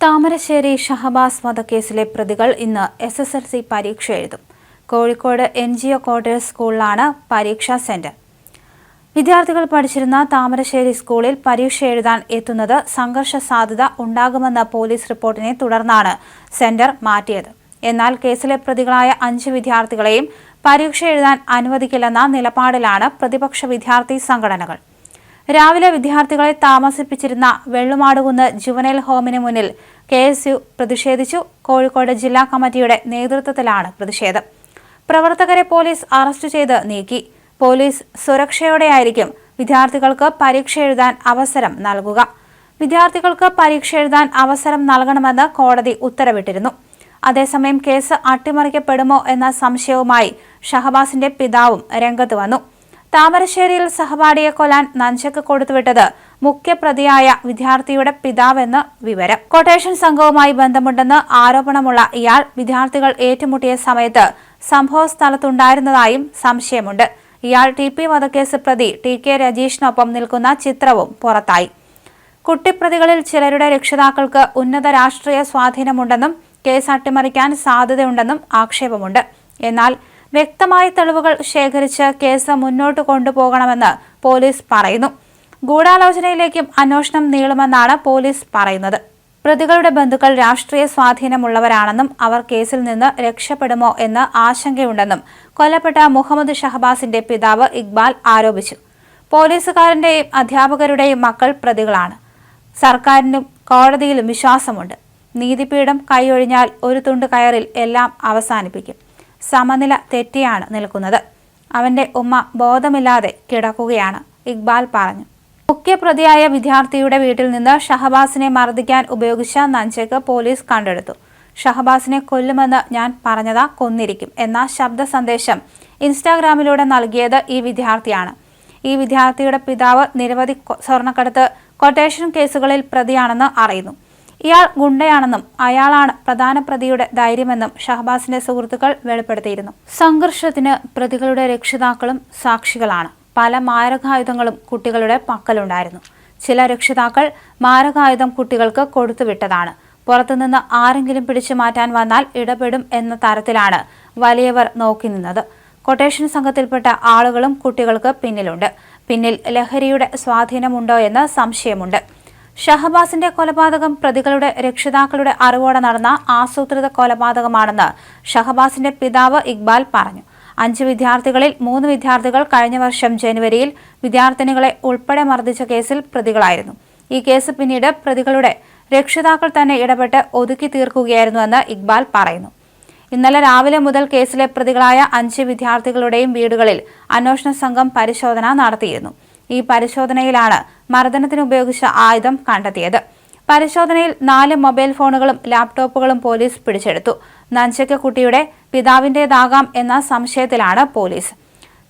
താമരശ്ശേരി ഷഹബാസ് വധക്കേസിലെ പ്രതികൾ ഇന്ന് S S L C പരീക്ഷ എഴുതും. Kozhikode N G O quarters സ്കൂളിലാണ് പരീക്ഷാ സെന്റർ വിദ്യാർത്ഥികൾ പഠിച്ചിരുന്ന താമരശ്ശേരി സ്കൂളിൽ പരീക്ഷ എഴുതാൻ എത്തുന്നത് സംഘർഷ സാധ്യത ഉണ്ടാകുമെന്ന പോലീസ് റിപ്പോർട്ടിനെ തുടർന്നാണ് സെന്റർ മാറ്റിയത്. എന്നാൽ കേസിലെ പ്രതികളായ അഞ്ച് വിദ്യാർത്ഥികളെയും പരീക്ഷ എഴുതാൻ അനുവദിക്കില്ലെന്ന നിലപാടിലാണ് പ്രതിപക്ഷ വിദ്യാർത്ഥി സംഘടനകൾ. രാവിലെ വിദ്യാർത്ഥികളെ താമസിപ്പിച്ചിരുന്ന വെള്ളുമാടുകുന്ന് ജുവനൈൽ ഹോമിന് മുന്നിൽ കെ എസ് യു പ്രതിഷേധിച്ചു. കോഴിക്കോട് ജില്ലാ കമ്മിറ്റിയുടെ നേതൃത്വത്തിലാണ് പ്രതിഷേധം. പ്രവർത്തകരെ പോലീസ് അറസ്റ്റ് ചെയ്ത് നീക്കി. പോലീസ് സുരക്ഷയോടെയായിരിക്കും വിദ്യാർത്ഥികൾക്ക് പരീക്ഷ എഴുതാൻ അവസരം നൽകുക. വിദ്യാർത്ഥികൾക്ക് പരീക്ഷ എഴുതാൻ അവസരം നൽകണമെന്ന് കോടതി ഉത്തരവിട്ടിരുന്നു. അതേസമയം കേസ് അട്ടിമറിക്കപ്പെടുമോ എന്ന സംശയവുമായി ഷഹബാസിന്റെ പിതാവും രംഗത്ത് വന്നു. താമരശ്ശേരിയിൽ സഹപാഠിയെ കൊല്ലാൻ നഞ്ചക്ക് കൊടുത്തുവിട്ടത് മുഖ്യപ്രതിയായ വിദ്യാർത്ഥിയുടെ പിതാവെന്ന് വിവരം. കൊട്ടേഷൻ സംഘവുമായി ബന്ധമുണ്ടെന്ന് ആരോപണമുള്ള ഇയാൾ വിദ്യാർത്ഥികൾ ഏറ്റുമുട്ടിയ സമയത്ത് സംഭവ സ്ഥലത്തുണ്ടായിരുന്നതായും സംശയമുണ്ട്. ഇയാൾ ടി പി വധക്കേസ് പ്രതി ടി കെ രജീഷിനൊപ്പം നിൽക്കുന്ന ചിത്രവും പുറത്തായി. കുട്ടിപ്രതികളിൽ ചിലരുടെ രക്ഷിതാക്കൾക്ക് ഉന്നത രാഷ്ട്രീയ സ്വാധീനമുണ്ടെന്നും കേസ് അട്ടിമറിക്കാൻ സാധ്യതയുണ്ടെന്നും ആക്ഷേപമുണ്ട്. എന്നാൽ വ്യക്തമായ തെളിവുകൾ ശേഖരിച്ച് കേസ് മുന്നോട്ട് കൊണ്ടുപോകണമെന്ന് പോലീസ് പറയുന്നു. ഗൂഢാലോചനയിലേക്കും അന്വേഷണം നീളുമെന്നാണ് പോലീസ് പറയുന്നത്. പ്രതികളുടെ ബന്ധുക്കൾ രാഷ്ട്രീയ സ്വാധീനമുള്ളവരാണെന്നും അവർ കേസിൽ നിന്ന് രക്ഷപ്പെടുമോ എന്ന് ആശങ്കയുണ്ടെന്നും കൊല്ലപ്പെട്ട മുഹമ്മദ് ഷഹബാസിന്റെ പിതാവ് ഇക്ബാൽ ആരോപിച്ചു. പോലീസുകാരന്റെയും അധ്യാപകരുടെയും മക്കൾ പ്രതികളാണ്. സർക്കാരിനും കോടതിയിലും വിശ്വാസമുണ്ട്. നീതിപീഠം കൈയൊഴിഞ്ഞാൽ ഒരു തുണ്ട് കയറിൽ എല്ലാം അവസാനിപ്പിക്കും. സമനില തെറ്റിയാണ് നിൽക്കുന്നത്. അവന്റെ ഉമ്മ ബോധമില്ലാതെ കിടക്കുകയാണ് ഇക്ബാൽ പറഞ്ഞു. മുഖ്യപ്രതിയായ വിദ്യാർത്ഥിയുടെ വീട്ടിൽ നിന്ന് ഷഹബാസിനെ മർദ്ദിക്കാൻ ഉപയോഗിച്ച നഞ്ചക്ക് പോലീസ് കണ്ടെടുത്തു. ഷഹബാസിനെ കൊല്ലുമെന്ന് ഞാൻ പറഞ്ഞതാ കൊന്നിരിക്കും എന്ന ശബ്ദ സന്ദേശം ഇൻസ്റ്റാഗ്രാമിലൂടെ നൽകിയത് ഈ വിദ്യാർത്ഥിയാണ്. ഈ വിദ്യാർത്ഥിയുടെ പിതാവ് നിരവധി സ്വർണക്കടത്ത് കൊട്ടേഷൻ കേസുകളിൽ പ്രതിയാണെന്ന് അറിയുന്നു. ഇയാൾ ഗുണ്ടയാണെന്നും അയാളാണ് പ്രധാന പ്രതിയുടെ ധൈര്യമെന്നും ഷഹബാസിന്റെ സുഹൃത്തുക്കൾ വെളിപ്പെടുത്തിയിരുന്നു. സംഘർഷത്തിന് പ്രതികളുടെ രക്ഷിതാക്കളും സാക്ഷികളാണ്. പല മാരകായുധങ്ങളും കുട്ടികളുടെ പക്കലുണ്ടായിരുന്നു. ചില രക്ഷിതാക്കൾ മാരകായുധം കുട്ടികൾക്ക് കൊടുത്തുവിട്ടതാണ്. പുറത്തുനിന്ന് ആരെങ്കിലും പിടിച്ചു മാറ്റാൻ വന്നാൽ ഇടപെടും എന്ന തരത്തിലാണ് വലിയവർ നോക്കി നിന്നത്. കൊട്ടേഷൻ സംഘത്തിൽപ്പെട്ട ആളുകളും കുട്ടികൾക്ക് പിന്നിലുണ്ട്. പിന്നിൽ ലഹരിയുടെ സ്വാധീനമുണ്ടോ എന്ന് സംശയമുണ്ട്. ഷഹബാസിന്റെ കൊലപാതകം പ്രതികളുടെ രക്ഷിതാക്കളുടെ അറിവോടെ നടന്ന ആസൂത്രിത കൊലപാതകമാണെന്ന് ഷഹബാസിന്റെ പിതാവ് ഇക്ബാൽ പറഞ്ഞു. അഞ്ച് വിദ്യാർത്ഥികളിൽ മൂന്ന് വിദ്യാർത്ഥികൾ കഴിഞ്ഞ വർഷം ജനുവരിയിൽ വിദ്യാർത്ഥിനികളെ ഉൾപ്പെടെ മർദ്ദിച്ച കേസിൽ പ്രതികളായിരുന്നു. ഈ കേസ് പിന്നീട് പ്രതികളുടെ രക്ഷിതാക്കൾ തന്നെ ഇടപെട്ട് ഒതുക്കി തീർക്കുകയായിരുന്നുവെന്ന് ഇക്ബാൽ പറയുന്നു. ഇന്നലെ രാവിലെ മുതൽ കേസിലെ പ്രതികളായ അഞ്ച് വിദ്യാർത്ഥികളുടെയും വീടുകളിൽ അന്വേഷണ സംഘം പരിശോധന നടത്തിയിരുന്നു. ഈ പരിശോധനയിലാണ് മർദ്ദനത്തിന് ഉപയോഗിച്ച ആയുധം കണ്ടെത്തിയത്. പരിശോധനയിൽ നാല് മൊബൈൽ ഫോണുകളും ലാപ്ടോപ്പുകളും പോലീസ് പിടിച്ചെടുത്തു. നഞ്ചക്ക കുട്ടിയുടെ പിതാവിന്റെതാകാം എന്ന സംശയത്തിലാണ് പോലീസ്.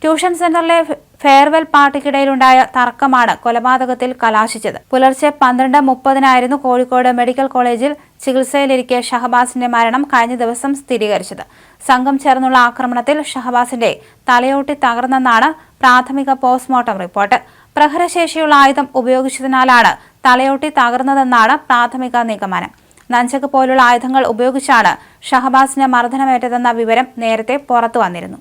ട്യൂഷൻ സെന്ററിലെ ഫെയർവെൽ പാർട്ടിക്കിടയിലുണ്ടായ തർക്കമാണ് കൊലപാതകത്തിൽ കലാശിച്ചത്. പുലർച്ചെ പന്ത്രണ്ട് മുപ്പതിനായിരുന്നു കോഴിക്കോട് മെഡിക്കൽ കോളേജിൽ ചികിത്സയിലിരിക്കെ ഷഹബാസിന്റെ മരണം കഴിഞ്ഞ ദിവസം സ്ഥിരീകരിച്ചത്. സംഘം ചേർന്നുള്ള ആക്രമണത്തിൽ ഷഹബാസിന്റെ തലയോട്ടി തകർന്നെന്നാണ് പ്രാഥമിക പോസ്റ്റ്മോർട്ടം റിപ്പോർട്ട്. പ്രഹരശേഷിയുള്ള ആയുധം ഉപയോഗിച്ചതിനാലാണ് തലയോട്ടി തകർന്നതെന്നാണ് പ്രാഥമിക നിഗമനം. നഞ്ചക്ക് പോലുള്ള ആയുധങ്ങൾ ഉപയോഗിച്ചാണ് ഷഹബാസിന് മർദ്ദനമേറ്റതെന്ന വിവരം നേരത്തെ പുറത്തു വന്നിരുന്നു.